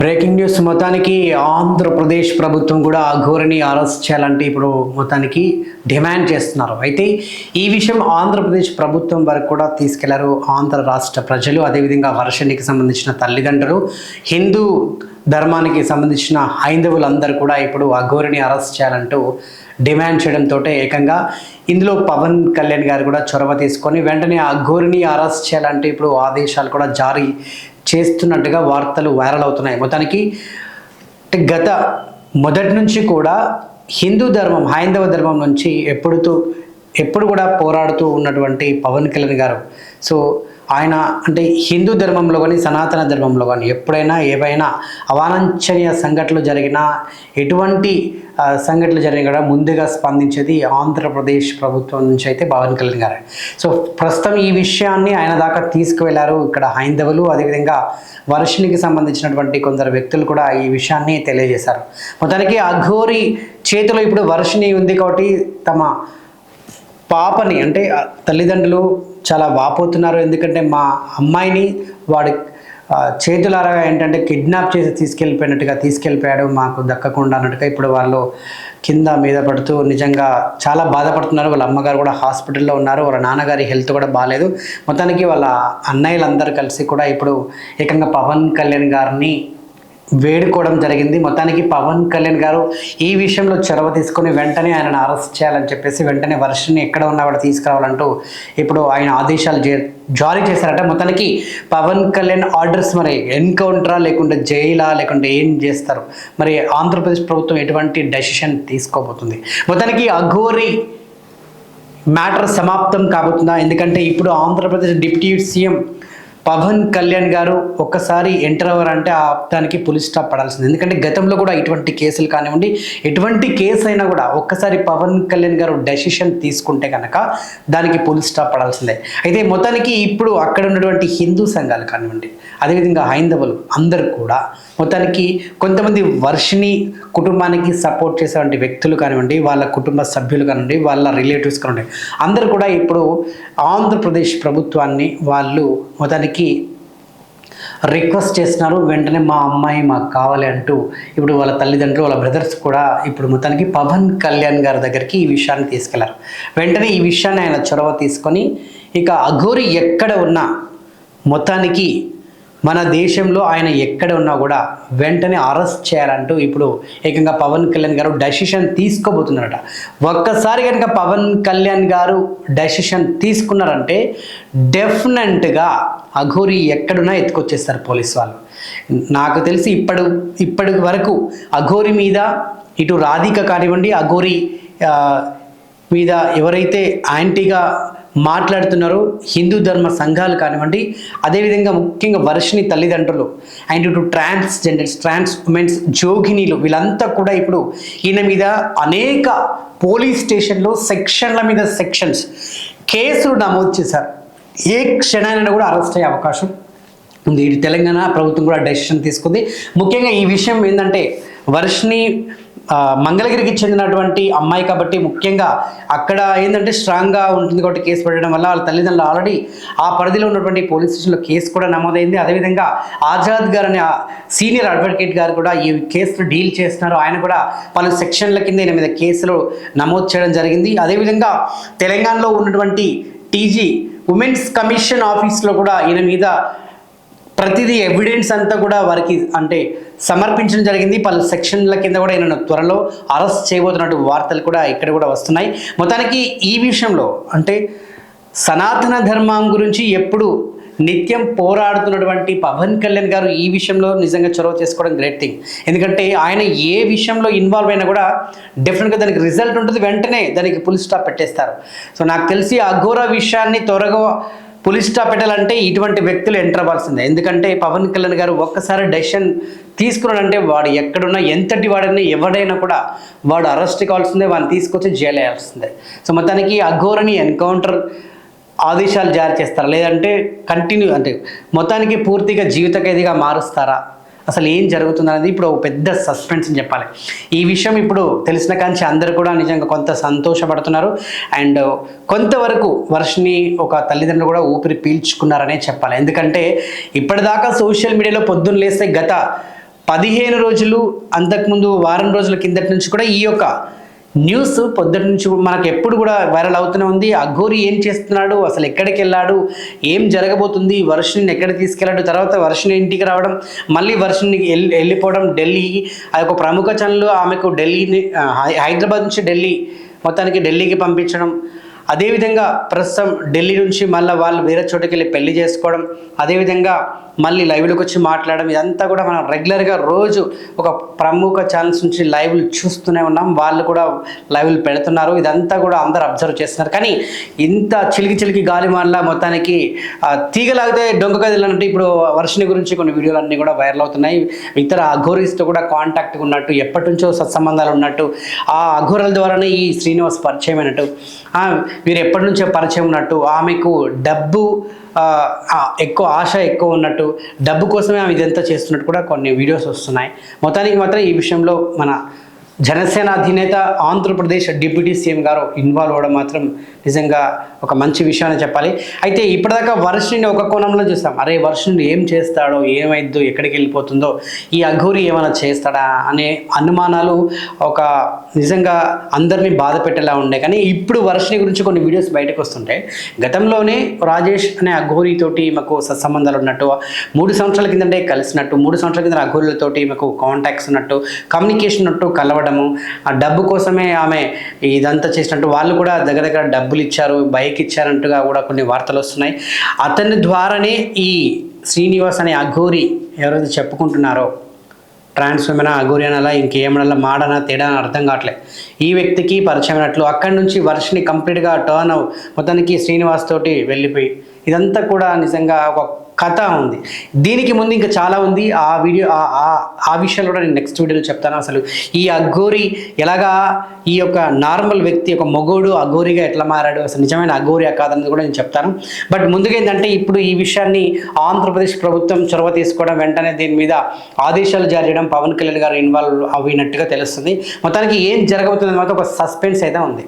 Breaking news. మొత్తానికి ఆంధ్రప్రదేశ్ ప్రభుత్వం కూడా అఘోరిని అరెస్ట్ చేయాలంటే ఇప్పుడు మొత్తానికి డిమాండ్ చేస్తున్నారు. అయితే ఈ విషయం ఆంధ్రప్రదేశ్ ప్రభుత్వం వరకు కూడా తీసుకెళ్ళారు ఆంధ్ర రాష్ట్ర ప్రజలు. అదేవిధంగా వర్షనికి సంబంధించిన తల్లిదండ్రులు హిందూ ధర్మానికి సంబంధించిన హైందవులందరూ కూడా ఇప్పుడు అఘోరిని అరెస్ట్ చేయాలంటూ డిమాండ్ చేయడంతో ఏకంగా ఇందులో పవన్ కళ్యాణ్ గారు కూడా చొరవ తీసుకొని వెంటనే అఘోరిని అరెస్ట్ చేయాలంటే ఇప్పుడు ఆదేశాలు కూడా జారీ చేస్తున్నట్టుగా వార్తలు వైరల్ అవుతున్నాయి. మొత్తానికి గత మొదటి నుంచి కూడా హిందూ ధర్మం హైందవ ధర్మం నుంచి ఎప్పుడుతూ ఎప్పుడు కూడా పోరాడుతూ ఉన్నటువంటి పవన్ కళ్యాణ్ గారు. సో ఆయన అంటే హిందూ ధర్మంలో కానీ సనాతన ధర్మంలో కానీ ఎప్పుడైనా ఏవైనా అవాంఛనీయ సంఘటనలు జరిగినా ఎటువంటి సంఘటనలు జరిగిన కూడా ముందుగా స్పందించేది ఆంధ్రప్రదేశ్ ప్రభుత్వం నుంచి అయితే పవన్ కళ్యాణ్ గారు. సో ప్రస్తుతం ఈ విషయాన్ని ఆయన దాకా తీసుకువెళ్ళారు ఇక్కడ హైందవులు. అదేవిధంగా వర్షినికి సంబంధించినటువంటి కొందరు వ్యక్తులు కూడా ఈ విషయాన్ని తెలియజేశారు. మొత్తానికి అఘోరి చేతిలో ఇప్పుడు వర్షిని ఉంది కాబట్టి తమ పాపని అంటే తల్లిదండ్రులు చాలా వాపోతున్నారు. ఎందుకంటే మా అమ్మాయిని వాడి ఆ, చేతులారా ఏంటంటే కిడ్నాప్ చేసి తీసుకెళ్ళిపోయినట్టుగా తీసుకెళ్ళిపోయాడు. మాకు దక్కకుండా అన్నట్టుగా ఇప్పుడు వాళ్ళు కింద మీద పడుతూ నిజంగా చాలా బాధపడుతున్నారు. వాళ్ళ అమ్మగారు కూడా హాస్పిటల్లో ఉన్నారు. వాళ్ళ నాన్నగారి హెల్త్ కూడా బాగాలేదు మొత్తానికి వాళ్ళ అన్నయ్యలందరూ కలిసి కూడా ఇప్పుడు ఏకంగా పవన్ కళ్యాణ్ గారిని వేడుకోవడం జరిగింది. మొత్తానికి పవన్ కళ్యాణ్ గారు ఈ విషయంలో చొరవ తీసుకొని వెంటనే ఆయనను అరెస్ట్ చేయాలని చెప్పేసి వెంటనే వర్షని ఎక్కడ ఉన్నా కూడా తీసుకురావాలంటూ ఇప్పుడు ఆయన ఆదేశాలు జారీ చేశారట. మొత్తానికి పవన్ కళ్యాణ్ ఆర్డర్స్ మరి ఎన్కౌంటరా లేకుంటే జైలా లేకుంటే ఏం చేస్తారు? మరి ఆంధ్రప్రదేశ్ ప్రభుత్వం ఎటువంటి డెసిషన్ తీసుకోబోతుంది? మొత్తానికి అఘోరి మ్యాటర్ సమాప్తం కాబోతుందా? ఎందుకంటే ఇప్పుడు ఆంధ్రప్రదేశ్ డిప్యూటీ సీఎం పవన్ కళ్యాణ్ గారు ఒక్కసారి ఎంటర్ అవ్వరంటే ఆ దానికి పులి స్టాప్ పడాల్సింది. ఎందుకంటే గతంలో కూడా ఇటువంటి కేసులు కానివ్వండి ఎటువంటి కేసు అయినా కూడా ఒక్కసారి పవన్ కళ్యాణ్ గారు డెసిషన్ తీసుకుంటే కనుక దానికి పులి స్టాప్ పడాల్సిందే. అయితే మొత్తానికి ఇప్పుడు అక్కడ ఉన్నటువంటి హిందూ సంఘాలు కానివ్వండి అదేవిధంగా హైందవులు అందరూ కూడా మొత్తానికి కొంతమంది వర్షిని కుటుంబానికి సపోర్ట్ చేసేటువంటి వ్యక్తులు కానివ్వండి వాళ్ళ కుటుంబ సభ్యులు కానివ్వండి వాళ్ళ రిలేటివ్స్ కానివ్వండి అందరూ కూడా ఇప్పుడు ఆంధ్రప్రదేశ్ ప్రభుత్వాన్ని వాళ్ళు మొత్తానికి రిక్వెస్ట్ చేస్తున్నారు వెంటనే మా అమ్మాయి మాకు కావాలి అంటూ ఇప్పుడు వాళ్ళ తల్లిదండ్రులు వాళ్ళ బ్రదర్స్ కూడా ఇప్పుడు మొత్తానికి పవన్ కళ్యాణ్ గారి దగ్గరికి ఈ విషయాన్ని తీసుకెళ్ళారు. వెంటనే ఈ విషయాన్ని ఆయన చొరవ తీసుకొని ఇక అఘోరి ఎక్కడ ఉన్నా మొత్తానికి మన దేశంలో ఆయన ఎక్కడ ఉన్నా కూడా వెంటనే అరెస్ట్ చేయాలంటూ ఇప్పుడు ఏకంగా పవన్ కళ్యాణ్ గారు డెసిషన్ తీసుకోబోతున్నారట. ఒక్కసారి కనుక పవన్ కళ్యాణ్ గారు డెసిషన్ తీసుకున్నారంటే డెఫినెట్గా అఘోరి ఎక్కడున్నా ఎత్తుకొచ్చేస్తారు పోలీస్ వాళ్ళు. నాకు తెలిసి ఇప్పటి ఇప్పటి వరకు అఘోరి మీద ఇటు రాధిక కానివ్వండి అఘోరి మీద ఎవరైతే యాంటీగా మాట్లాడుతున్నారు. హిందూ ధర్మ సంఘాలు కానివ్వండి అదేవిధంగా ముఖ్యంగా వర్షిని తల్లిదండ్రులు అండ్ ఇటు ట్రాన్స్ జెండర్స్ ట్రాన్స్ ఉమెన్స్ జోగినీలు వీళ్ళంతా కూడా ఇప్పుడు ఈయన మీద అనేక పోలీస్ స్టేషన్లో సెక్షన్ల మీద సెక్షన్స్ కేసులు నమోదు చేశారు. ఏ క్షణాన్ని కూడా అరెస్ట్ అయ్యే అవకాశం ఉంది. ఇటు తెలంగాణ ప్రభుత్వం కూడా డెసిషన్ తీసుకుంది. ముఖ్యంగా ఈ విషయం ఏంటంటే వర్షిని మంగళగిరికి చెందినటువంటి అమ్మాయి కాబట్టి ముఖ్యంగా అక్కడ ఏంటంటే స్ట్రాంగ్గా ఉంటుంది కాబట్టి కేసు పెట్టడం వల్ల వాళ్ళ తల్లిదండ్రులు ఆల్రెడీ ఆ పరిధిలో ఉన్నటువంటి పోలీస్ స్టేషన్లో కేసు కూడా నమోదైంది. అదేవిధంగా ఆజాద్ గారు అనే సీనియర్ అడ్వకేట్ గారు కూడా ఈ కేసును డీల్ చేస్తున్నారు. ఆయన కూడా పలు సెక్షన్ల కింద ఈయన మీద కేసులు నమోదు చేయడం జరిగింది. అదేవిధంగా తెలంగాణలో ఉన్నటువంటి టీజీ ఉమెన్స్ కమిషన్ ఆఫీస్లో కూడా ఈయన మీద ప్రతిదీ ఎవిడెన్స్ అంతా కూడా వారికి అంటే సమర్పించడం జరిగింది. పలు సెక్షన్ల కింద కూడా ఈయనను త్వరలో అరెస్ట్ చేయబోతున్నట్టు వార్తలు కూడా ఇక్కడ కూడా వస్తున్నాయి. మొత్తానికి ఈ విషయంలో అంటే సనాతన ధర్మం గురించి ఎప్పుడు నిత్యం పోరాడుతున్నటువంటి పవన్ కళ్యాణ్ గారు ఈ విషయంలో నిజంగా చొరవ చేసుకోవడం గ్రేట్ థింగ్ ఎందుకంటే ఆయన ఏ విషయంలో ఇన్వాల్వ్ అయినా కూడా డెఫినెట్గా దానికి రిజల్ట్ ఉంటుంది. వెంటనే దానికి ఫుల్ స్టాప్ పెట్టేస్తారు. సో నాకు తెలిసి అఘోర విషయాన్ని త్వరగా పులి స్టాప్ ఇటువంటి వ్యక్తులు ఎంటర్ అవ్వాల్సిందే. ఎందుకంటే పవన్ కళ్యాణ్ గారు ఒక్కసారి డెసిషన్ తీసుకున్నాడంటే వాడు ఎక్కడున్నా ఎంతటి వాడైనా ఎవడైనా కూడా వాడు అరెస్ట్ కావాల్సిందే వాడిని తీసుకొచ్చి జైలు వేయాల్సిందే సో మొత్తానికి అఘోరని ఎన్కౌంటర్ ఆదేశాలు జారీ చేస్తారా? లేదంటే కంటిన్యూ అంటే మొత్తానికి పూర్తిగా జీవిత ఖైదీగా మారుస్తారా? అసలు ఏం జరుగుతుంది అనేది ఇప్పుడు ఒక పెద్ద సస్పెన్స్ అని చెప్పాలి. ఈ విషయం ఇప్పుడు తెలిసిన కాంచి అందరూ కూడా నిజంగా కొంత సంతోషపడుతున్నారు. అండ్ కొంతవరకు వర్షిని ఒక తల్లిదండ్రులు కూడా ఊపిరి పీల్చుకున్నారనే చెప్పాలి. ఎందుకంటే ఇప్పటిదాకా సోషల్ మీడియాలో పొద్దున్న లేస్తే గత పదిహేను రోజులు అంతకుముందు వారం రోజుల కిందటి నుంచి కూడా ఈ యొక్క న్యూస్ పొద్దుటి నుంచి మనకు ఎప్పుడు కూడా వైరల్ అవుతూనే ఉంది. అఘోరి ఏం చేస్తున్నాడు? అసలు ఎక్కడికి వెళ్ళాడు? ఏం జరగబోతుంది? వర్షిని ఎక్కడ తీసుకెళ్ళాడు? తర్వాత వర్షిని ఇంటికి రావడం మళ్ళీ వర్షిని వెళ్ళి వెళ్ళిపోవడం ఢిల్లీకి అది ఒక ప్రముఖ ఛానల్ ఆమెకు ఢిల్లీని హైదరాబాద్ నుంచి ఢిల్లీ మొత్తానికి ఢిల్లీకి పంపించడం. అదేవిధంగా ప్రస్తుతం ఢిల్లీ నుంచి మళ్ళీ వాళ్ళు వేరే చోటుకి వెళ్ళి పెళ్ళి చేసుకోవడం అదేవిధంగా మళ్ళీ లైవ్లోకి వచ్చి మాట్లాడడం ఇదంతా కూడా మనం రెగ్యులర్గా రోజు ఒక ప్రముఖ ఛానల్స్ నుంచి లైవ్లు చూస్తూనే ఉన్నాం. వాళ్ళు కూడా లైవ్లు పెడుతున్నారు. ఇదంతా కూడా అందరు అబ్జర్వ్ చేస్తున్నారు. కానీ ఇంత చిలికి చిలికి గాలి మాటల మొత్తానికి తీగలాగితే డొంక కదిలినట్టు ఇప్పుడు వర్షిని గురించి కొన్ని వీడియోలు అన్నీ కూడా వైరల్ అవుతున్నాయి. ఇతర అఘోరీస్తో కూడా కాంటాక్ట్ ఉన్నట్టు ఎప్పటి నుంచో సత్సంబంధాలు ఉన్నట్టు ఆ అఘోరల ద్వారానే ఈ శ్రీనివాస్ పరిచయం అయినట్టు వీరు ఎప్పటి నుంచో పరిచయం ఉన్నట్టు ఆమెకు డబ్బు ఎక్కువ ఆశ ఎక్కువ ఉన్నట్టు డబ్బు కోసమే ఆమె ఇదంతా చేస్తున్నట్టు కూడా కొన్ని వీడియోస్ వస్తున్నాయి. మొత్తానికి మాత్రం ఈ విషయంలో మన జనసేన అధినేత Andhra Pradesh deputy CM garu involve అవ్వడం మాత్రం నిజంగా ఒక మంచి విషయాన్ని చెప్పాలి. అయితే ఇప్పటిదాకా వర్షుని ఒక కోణంలో చూస్తాం అరే వర్షుని ఏం చేస్తాడో ఏమైద్దో ఎక్కడికి వెళ్ళిపోతుందో ఈ అఘోరి ఏమైనా చేస్తాడా అనే అనుమానాలు ఒక నిజంగా అందరినీ బాధ పెట్టేలా ఉండే కానీ ఇప్పుడు వర్షిని గురించి కొన్ని వీడియోస్ బయటకు వస్తుంటాయి గతంలోనే రాజేష్ అనే అఘోరితోటి మాకు సత్సంబంధాలు ఉన్నట్టు మూడు సంవత్సరాల కిందటే కలిసినట్టు మూడు సంవత్సరాల కింద అఘోరులతోటి మాకు కాంటాక్ట్స్ ఉన్నట్టు కమ్యూనికేషన్ ఉన్నట్టు కలవడం కలవడము ఆ డబ్బు కోసమే ఆమె ఇదంతా చేసినట్టు వాళ్ళు కూడా దగ్గర దగ్గర డబ్బులు ఇచ్చారు బైక్ ఇచ్చారంటుగా కూడా కొన్ని వార్తలు వస్తున్నాయి. అతని ద్వారానే ఈ శ్రీనివాస్ అనే అఘోరి ఎవరైతే చెప్పుకుంటున్నారో ట్రాన్స్ అఘోరి అనాలా ఇంకేమనలా మాడనా తేడా అర్థం కావట్లే. ఈ వ్యక్తికి పరిచయం అయినట్లు అక్కడి నుంచి వర్షని కంప్లీట్గా టర్న్ అవ్ మొత్తానికి శ్రీనివాస్ తోటి వెళ్ళిపోయి ఇదంతా కూడా నిజంగా ఒక కథ ఉంది. దీనికి ముందు ఇంకా చాలా ఉంది. ఆ వీడియో ఆ- ఆ- ఆ విషయాలు కూడా నేను నెక్స్ట్ వీడియోలో చెప్తాను అసలు. ఈ అఘోరి ఎలాగా ఈ యొక్క నార్మల్ వ్యక్తి ఒక మొగోడు అఘోరిగా ఎట్లా మారాడు? అసలు నిజమైన అఘోరియా కాదన్నది కూడా నేను చెప్తాను. బట్ ముందుగా ఏంటంటే ఇప్పుడు ఈ విషయాన్ని ఆంధ్రప్రదేశ్ ప్రభుత్వం చొరవ తీసుకోవడం వెంటనే దీని మీద ఆదేశాలు జారీ చేయడం పవన్ కళ్యాణ్ గారు ఇన్వాల్వ్ అయినట్టుగా తెలుస్తుంది. మొత్తానికి ఏం జరగబోతుంది మాత్రం ఒక సస్పెన్స్ అయితే ఉంది.